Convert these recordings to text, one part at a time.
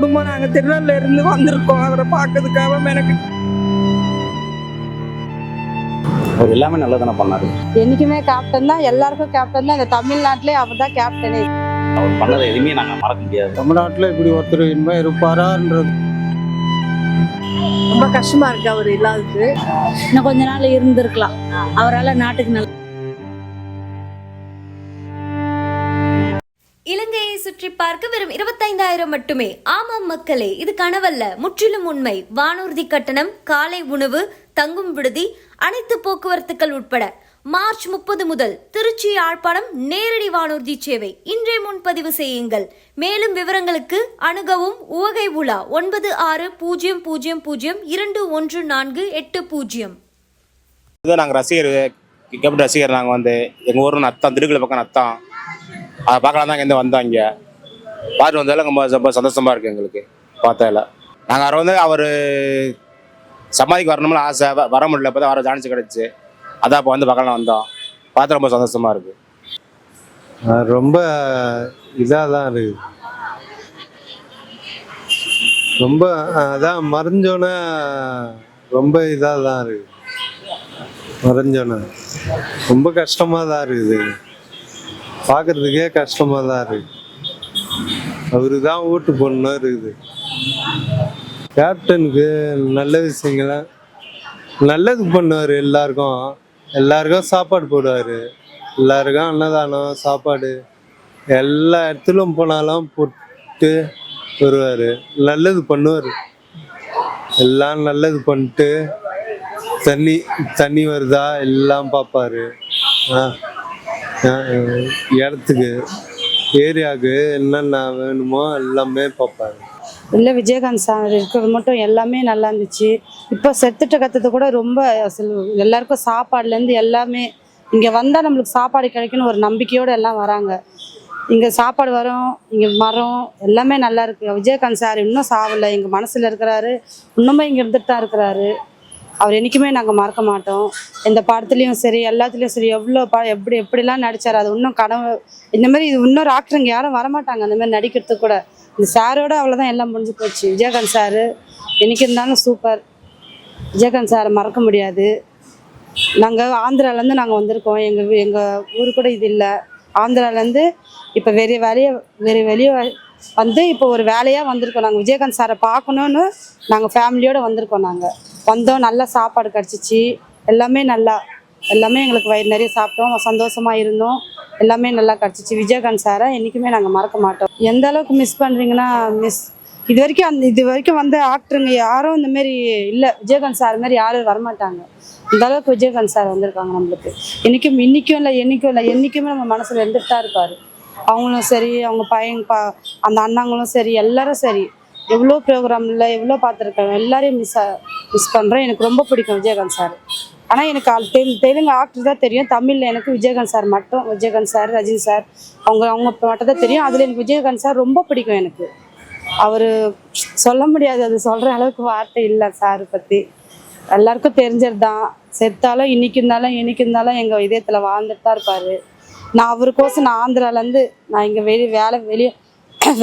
குடும்பம் நாங்க திருநெல்வேலியில இருந்து வந்திருக்கோம். அவரை பார்க்கறதுக்காக எனக்கு அவர் எல்லாமே நல்லா தானே பண்ணாரு. என்னைக்குமே கேப்டன் தான். எல்லாருக்கும் கேப்டன் தான். இந்த தமிழ்நாட்டிலே அவர் தான் கேப்டனே அவர் பண்ணதை எதுவுமே நாங்கள் மறக்க முடியாது. தமிழ்நாட்டில் இப்படி ஒருத்தர் இனிமே இருப்பாரான்றது. ரொம்ப கஷ்டமா இருக்கு. அவர் இல்லாதது. இன்னும் கொஞ்ச நாள் இருந்திருக்கலாம். அவரால் நாட்டுக்கு நல்ல இலங்கையை சுற்றி பார்க்க வெறும் இருபத்தைந்தாயிரம் மட்டுமே. ஆமாம் மக்களே இது கனவல்ல. முற்றிலும் உண்மை. வானூர்தி கட்டணம் காலை உணவு தங்கும் விடுதி அனைத்து போக்குவரத்துக்கள் உட்பட. மார்ச் முப்பது முதல் திருச்சி யாழ்ப்பாணம் நேரடி வானூர்தி சேவை. இன்றே முன்பதிவு செய்யுங்கள். மேலும் விவரங்களுக்கு அணுகவும் உவகை உலா ஒன்பது ஆறு பூஜ்ஜியம் பூஜ்ஜியம் பூஜ்ஜியம் இரண்டு ஒன்று நான்கு எட்டு பூஜ்ஜியம் நாங்கள் ரசிகர் கேப்டன் ரசிகர் நாங்கள் வந்து எங்கள் ஊர் நத்தம் திருக்குள்ள பக்கம் நத்தம். அதை பார்க்கலாம் தான் இங்கேருந்து வந்தோம் இங்கே பார்த்து வந்தாலும் ரொம்ப ரொம்ப சந்தோஷமாக இருக்குது எங்களுக்கு பார்த்தால நாங்கள் அவர் வந்து அவர் சமாதிக்கு வரணும்னு ஆசை வ- வர முடியல இப்போ தான் வர சான்ஸ் கிடச்சி. அதான் இப்போ வந்து பார்க்கலாம் வந்தோம். பார்த்து ரொம்ப சந்தோஷமாக இருக்குது ரொம்ப இதாக தான் இருக்குது ரொம்ப அதான் மறைஞ்சோன்னே ரொம்ப இதாக தான் இருக்குது மறைஞ்சோன்னே ரொம்ப கஷ்டமாக தான் இருக்குது. பார்க்குறதுக்கே கஷ்டமாக தான் இருக்குது அவரு தான் ஓட்டு போடணும் இருக்குது. கேப்டனுக்கு நல்ல விஷயங்கள நல்லது பண்ணுவார் எல்லாருக்கும். எல்லாருக்கும் சாப்பாடு போடுவார். எல்லாருக்கும் அன்னதானம் சாப்பாடு எல்லா இடத்துலும் போனாலும் போட்டு வருவார். நல்லது பண்ணுவார். எல்லாம் நல்லது பண்ணிட்டு தண்ணி தண்ணி வருதா? எல்லாம் பார்ப்பாரு. ஆ, ஆ, இடத்துக்கு ஏரியாவுக்கு என்னென்ன வேணுமோ எல்லாமே பார்ப்பாரு. இல்லை விஜயகாந்த் சார் இருக்கிறது மட்டும் எல்லாமே நல்லா இருந்துச்சு. இப்போ செத்துட்ட கத்தது கூட ரொம்ப எல்லாருக்கும் சாப்பாடுலேருந்து எல்லாமே இங்கே வந்தால் நம்மளுக்கு சாப்பாடு கிடைக்குன்னு ஒரு நம்பிக்கையோடு எல்லாம் வராங்க. இங்கே சாப்பாடு வரும் இங்கே மரம் எல்லாமே நல்லா இருக்கு. விஜயகாந்த் சார் இன்னும் சாவலை எங்கள் மனசில் இருக்கிறாரு இன்னுமே இங்கே இருந்துட்டு தான் இருக்கிறாரு. அவர் என்றைக்குமே நாங்கள் மறக்க மாட்டோம். எந்த படத்துலையும் சரி எல்லாத்துலேயும் சரி எவ்வளோ ப எப்படி எப்படிலாம் நடித்தார் அது இன்னும் கனவு இந்த மாதிரி இது இன்னொரு ஆக்டருங்க யாரும் வரமாட்டாங்க அந்த மாதிரி நடிக்கிறதுக்கு கூட. இந்த சாரோட அவ்வளோதான் எல்லாம் முடிஞ்சு போச்சு. விஜயகாந்த் சார் என்றைக்கு இருந்தாலும் சூப்பர் விஜயகாந்த் சாரை மறக்க முடியாது. நாங்கள் ஆந்திராலேருந்து நாங்கள் வந்திருக்கோம். எங்கள் எங்கள் ஊர் கூட இது இல்லை. ஆந்திராலேருந்து இப்போ வெளிய வழியை வேறு வெளியே வந்து இப்போ ஒரு வேலையாக வந்திருக்கோம் நாங்கள் விஜயகாந்த் சாரை பார்க்கணுன்னு நாங்கள் ஃபேமிலியோடு வந்திருக்கோம் நாங்கள் வந்தோம் நல்லா சாப்பாடு கிடச்சிச்சு. எல்லாமே நல்லா எல்லாமே எங்களுக்கு வயிறு நிறைய சாப்பிட்டோம் சந்தோஷமாக இருந்தோம். எல்லாமே நல்லா கிடச்சிச்சு. விஜயகாந்த் சாரை என்றைக்குமே நாங்கள் மறக்க மாட்டோம். எந்த அளவுக்கு மிஸ் பண்ணுறீங்கன்னா மிஸ் இது வரைக்கும் அந்த இது வரைக்கும் வந்த ஆக்டருங்க யாரும் இந்த மாரி இல்லை. விஜயகாந்த் சார் மாதிரி யாரும் வரமாட்டாங்க. இந்த அளவுக்கு விஜயகாந்த் சார் வந்திருக்காங்க நம்மளுக்கு. இன்னைக்கும் இன்னைக்கும் இல்லை என்னைக்கும் இல்லை என்றைக்குமே நம்ம மனசில் இருந்துட்டு தான் இருப்பார். அவங்களும் சரி அவங்க பையன் பா அந்த அண்ணாங்களும் சரி எல்லாரும் சரி. எவ்வளோ ப்ரோக்ராமில் எவ்வளோ பார்த்துருக்காங்க எல்லாரையும் மிஸ் மிஸ் பண்ணுறேன் எனக்கு ரொம்ப பிடிக்கும் விஜயகாந்த் சார் ஆனால் எனக்கு அது தெலு தெலுங்கு ஆக்டர் தான் தெரியும். தமிழில் எனக்கு விஜயகாந்த் சார் மட்டும் விஜயகாந்த் சார் ரஜினி சார் அவங்க அவங்க மட்டும் தான் தெரியும். அதில் எனக்கு விஜயகாந்த் சார் ரொம்ப பிடிக்கும் எனக்கு. அவர் சொல்ல முடியாது. அது சொல்கிற அளவுக்கு வார்த்தை இல்லை சார் பற்றி எல்லாருக்கும் தெரிஞ்சது தான் செத்தாலும் இன்னைக்கு இருந்தாலும் இன்னைக்கு இருந்தாலும் எங்கள் இதயத்தில் வாழ்ந்துட்டு தான் இருப்பார். நான் அவருக்கோசம் நான் ஆந்திராலேருந்து நான் இங்கே வெளியே வேலை வெளியே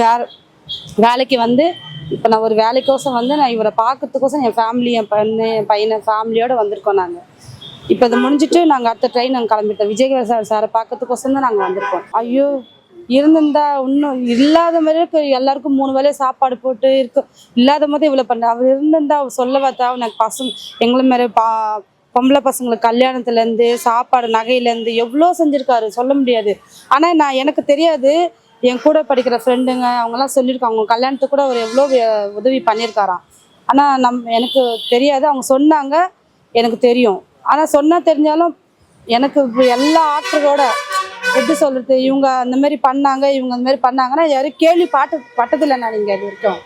வேற வேலைக்கு வந்து இப்போ நான் ஒரு வேலைக்கோசம் வந்து நான் இவரை பார்க்கறதுக்கோசம் என் ஃபேமிலி என் பொண்ணு என் பையனை ஃபேமிலியோடு வந்திருக்கோம் நாங்கள் இப்போ இதை முடிஞ்சிட்டு நாங்கள் அடுத்த ட்ரெயின் நாங்கள் கிளம்பிட்டோம். விஜய் சார் சாரை பார்க்கறதுக்கோசம் தான் நாங்கள் வந்திருக்கோம். ஐயோ இருந்திருந்தா இன்னும் இல்லாத மாதிரி எல்லாருக்கும் மூணு வேலையை சாப்பாடு போட்டு இருக்கு. இல்லாத மாதிரி இவ்வளோ பண்ண அவர் இருந்திருந்தா அவர் சொல்ல பார்த்தா எனக்கு பசங்க எங்களை மாதிரி பா பொம்பளை பசங்களுக்கு கல்யாணத்துலேருந்து சாப்பாடு நகையிலேருந்து எவ்வளோ செஞ்சுருக்காரு சொல்ல முடியாது. ஆனால் நான் எனக்கு தெரியாது என் கூட படிக்கிற ஃப்ரெண்டுங்க அவங்கெல்லாம் சொல்லியிருக்காங்க அவங்க கல்யாணத்துக்கு கூட அவர் எவ்வளோ வே- உதவி பண்ணியிருக்காராம். ஆனால் நம் எனக்கு தெரியாது அவங்க சொன்னாங்க எனக்கு தெரியும். ஆனால் சொன்னால் தெரிஞ்சாலும் எனக்கு எல்லா ஆற்றலோட எப்படி சொல்கிறது இவங்க அந்த மாதிரி பண்ணாங்க இவங்க அந்த மாதிரி பண்ணாங்கன்னா யாரும் கேள்வி பாட்டு பட்டதில்லை நான் இங்கே இது வரைக்கும்.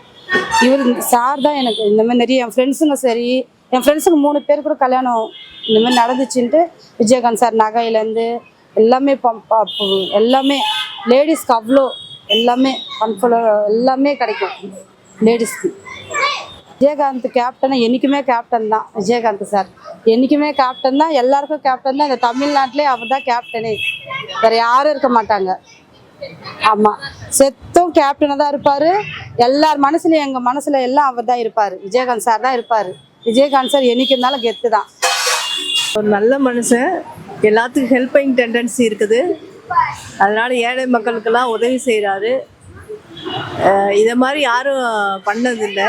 இவர் சார் தான் எனக்கு இந்த மாதிரி நிறைய என் ஃப்ரெண்ட்ஸுங்க சரி என் ஃப்ரெண்ட்ஸுக்கு மூணு பேர் கூட கல்யாணம் இந்த மாதிரி நடந்துச்சுன்ட்டு விஜயகாந்த் சார் நகையிலேருந்து எல்லாமே பம்- எல்லாமே லேடிஸ்க்கு அவ்வளோ எல்லாமே கம்ஃபர்டோ எல்லாமே கிடைக்கும் லேடிஸ்க்கு விஜயகாந்த் கேப்டன் என்றைக்குமே கேப்டன் தான் விஜயகாந்த் சார் என்றைக்குமே கேப்டன் தான் எல்லாருக்கும் கேப்டன் தான். இந்த தமிழ்நாட்டிலே அவர் தான் கேப்டனே வேற யாரும் இருக்க மாட்டாங்க. ஆமாம் செத்தும் கேப்டனாக தான் இருப்பார். எல்லார் மனசுலையும் எங்கள் மனசில் எல்லாம் அவர் தான் இருப்பார். விஜயகாந்த் சார் தான் இருப்பார். விஜயகாந்த் சார் என்னைக்கு இருந்தாலும் கெத்து தான். ஒரு நல்ல மனுஷன். எல்லாத்துக்கும் ஹெல்பிங் டெண்டன்சி இருக்குது. அதனால ஏழை மக்களுக்கெல்லாம் உதவி செய்கிறாரு இதை மாதிரி யாரும் பண்ணதில்லை.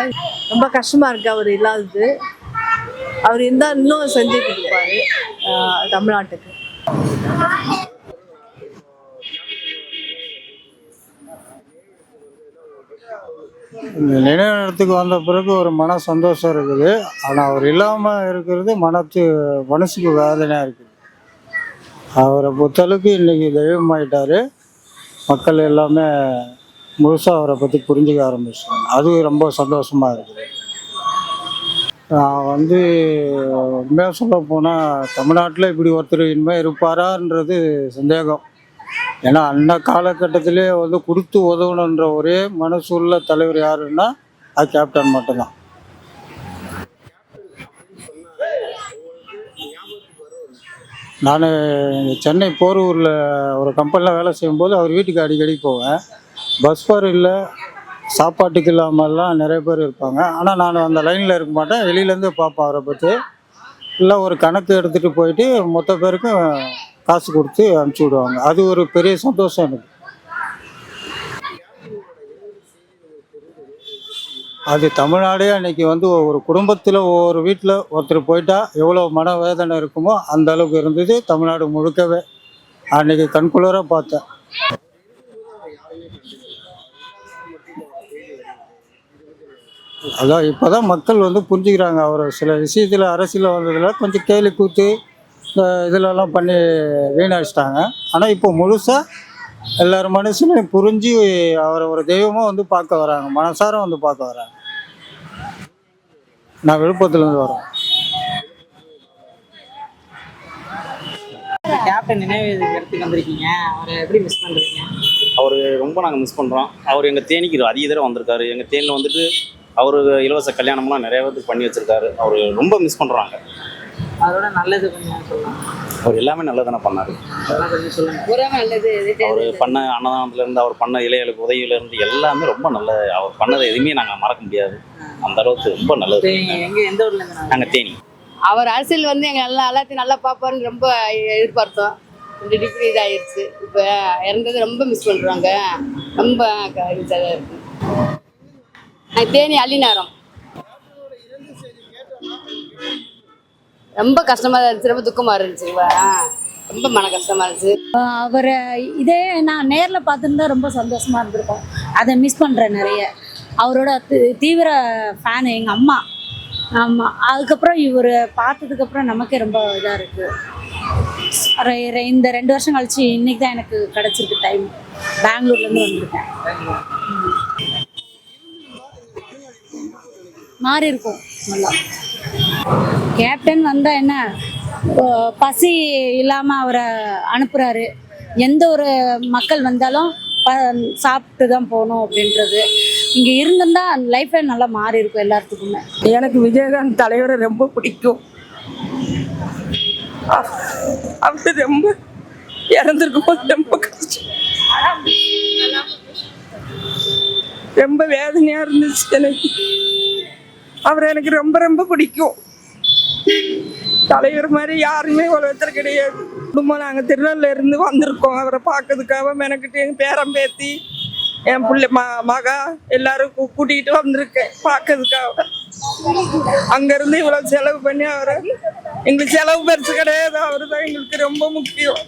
ரொம்ப கஷ்டமாக இருக்கு அவர் இல்லாதது. அவர் இருந்தால் இன்னும் செஞ்சுட்டு இருப்பாரு தமிழ்நாட்டுக்கு. நினைவிடத்துக்கு வந்த பிறகு ஒரு மன சந்தோஷம் இருக்குது. ஆனால் அவர் இல்லாமல் இருக்கிறது மனத்து மனசுக்கு வேதனையாக இருக்குது. அவரை பொறுத்தளவுக்கு இன்றைக்கி தெய்வமாயிட்டார். மக்கள் எல்லாமே முழுசாக அவரை பற்றி புரிஞ்சுக்க ஆரம்பிச்சிட்டாங்க. அது ரொம்ப சந்தோஷமாக இருக்குது. நான் வந்து உண்மையாக சொல்ல போனால் தமிழ்நாட்டில் இப்படி ஒருத்தர் இனிமேல் இருப்பாரான்றது சந்தேகம். ஏன்னா அந்த காலகட்டத்திலே வந்து கொடுத்து உதவணுன்ற ஒரே மனசு உள்ள தலைவர் யாருன்னா அது கேப்டன் மட்டும்தான். நான் சென்னை போரூரில் ஒரு கம்பெனியில் வேலை செய்யும்போது அவர் வீட்டுக்கு அடிக்கடி போவேன். பஸ் ஃபேர் இல்லை சாப்பாட்டுக்கு இல்லாமல்லாம் நிறைய பேர் இருப்பாங்க. ஆனால் நான் அந்த லைனில் இருக்க மாட்டேன். வெளியிலேருந்து பார்ப்பேன் அவரை பற்றி இல்லை ஒரு கணக்கு எடுத்துகிட்டு போயிட்டு மொத்த பேருக்கும் காசு கொடுத்து அனுப்பிச்சி விடுவாங்க. அது ஒரு பெரிய சந்தோஷம் எனக்கு. அது தமிழ்நாடே அன்னைக்கு வந்து ஒரு குடும்பத்தில் ஒவ்வொரு வீட்டில் ஒருத்தர் போயிட்டா எவ்வளோ மன வேதனை இருக்குமோ அந்த அளவுக்கு இருந்தது தமிழ்நாடு முழுக்கவே. அன்னைக்கு கண்குளிராக பார்த்தேன். அதான் இப்போ தான் மக்கள் வந்து புரிஞ்சுக்கிறாங்க. அவர் சில விஷயத்தில் அரசியல் வந்ததில் கொஞ்சம் கேலி கூத்து இதிலெல்லாம் பண்ணி வீணடிச்சிட்டாங்க. ஆனால் இப்போ முழுசாக எல்லார் மனசுலையும் புரிஞ்சு அவரை ஒரு தெய்வமாக வந்து பார்க்க வராங்க. மனசார வந்து பார்க்க வராங்க. நான் விழுப்புரத்துலேருந்து வரேன். கேப்டன் நினைவு வந்திருக்கீங்க. அவரை எப்படி மிஸ் பண்றீங்க? அவர் ரொம்ப நாங்கள் மிஸ் பண்ணுறோம் அவர் எங்கள் தேனிக்கு அதிக தடவை வந்திருக்காரு. எங்கள் தேனியில் வந்துட்டு அவர் இலவச கல்யாணம்லாம் நிறைய பேருக்கு பண்ணி வச்சிருக்காரு. அவர் ரொம்ப மிஸ் பண்ணுறாங்க அதோட நல்லது கொஞ்சம் சொல்லலாம். அவர் எல்லாமே நல்லதானே பண்ணார். கொஞ்சம் சொல்லுங்க. அவர் பண்ண அன்னதானத்துலேருந்து அவர் பண்ண இளையலுக்கு உதவியிலேருந்து எல்லாமே ரொம்ப நல்ல அவர் பண்ணதை எதுவுமே நாங்கள் மறக்க முடியாது. அந்த அளவுக்கு ரொம்ப நல்லது எங்க எந்த ஊர்ல இருந்து நாங்கள் தேனி. அவர் அரசியல் வந்து எங்க நல்லா எல்லாத்தையும் நல்லா பார்ப்பாருன்னு ரொம்ப எதிர்பார்த்தோம். ரெண்டு டிகிரி இதாயிருச்சு. இப்போ இறந்தது ரொம்ப மிஸ் பண்ணுறாங்க ரொம்ப இதாக நான் தேனி அள்ளிநேரம் ரொம்ப கஷ்டமா இருந்துச்சு. ரொம்ப துக்கமா இருந்துச்சு. ரொம்ப மன கஷ்டமா இருந்துச்சு. அவரை இதே நான் நேரில் பார்த்துருந்தா ரொம்ப சந்தோஷமா இருந்திருக்கும். அதை மிஸ் பண்ணுறேன் நிறைய. அவரோட தீவிர ஃபேனு எங்கள் அம்மா. ஆமாம் அதுக்கப்புறம் இவர் பார்த்ததுக்கப்புறம் நமக்கே ரொம்ப இதாக இருக்குது இந்த ரெண்டு வருஷம் கழிச்சு இன்னைக்கு தான் எனக்கு கிடச்சிருக்கு டைம் பெங்களூர்லேருந்து வந்திருக்கேன். மாறி இருக்கும். நல்லா. கேப்டன் வந்தால் என்ன? பசி இல்லாமல் அவரை அனுப்புகிறாரு எந்த ஒரு மக்கள் வந்தாலும் ப சாப்பிட்டு தான் போகணும் அப்படின்றது. இங்கே இருந்திருந்தா லைஃபே நல்லா மாறி இருக்கும் எல்லாத்துக்குமே. எனக்கு விஜயகாந்த் தலைவரை ரொம்ப பிடிக்கும். அவர் ரொம்ப இறந்துருக்கும் போது ரொம்ப கஷ்டம். ரொம்ப வேதனையாக இருந்துச்சு எனக்கு. அவர் எனக்கு ரொம்ப ரொம்ப பிடிக்கும். தலைவர் மாதிரி யாருமே உலகத்தில் கிடையாது. குடும்பம் நாங்கள் திருநெல்வேலியில இருந்து வந்திருக்கோம். அவரை பார்க்கறதுக்காக மெனக்கிட்டு எங்கள் பேரன் பேத்தி என் பிள்ளை ம மகா எல்லாரும் கூட்டிகிட்டு வந்திருக்கேன் பார்க்கறதுக்காக. அங்கேருந்து இவ்வளோ செலவு பண்ணி அவரை எங்களுக்கு செலவு பெருசு கிடையாது. அவர் தான் எங்களுக்கு ரொம்ப முக்கியம்.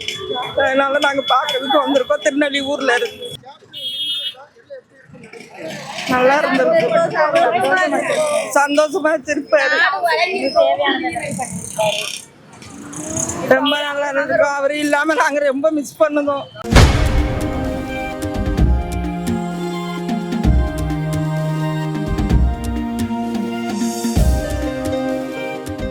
அதனால நாங்கள் பார்க்கறதுக்கு வந்திருக்கோம். திருநெல்வேலி ஊரில் இருந்து. நல்லா இருந்திருக்கும் சந்தோஷமா வச்சிருப்பாரு ரொம்ப நல்லா இருக்கும் அவர் இல்லாம நாங்க ரொம்ப மிஸ் பண்ணுதோம்.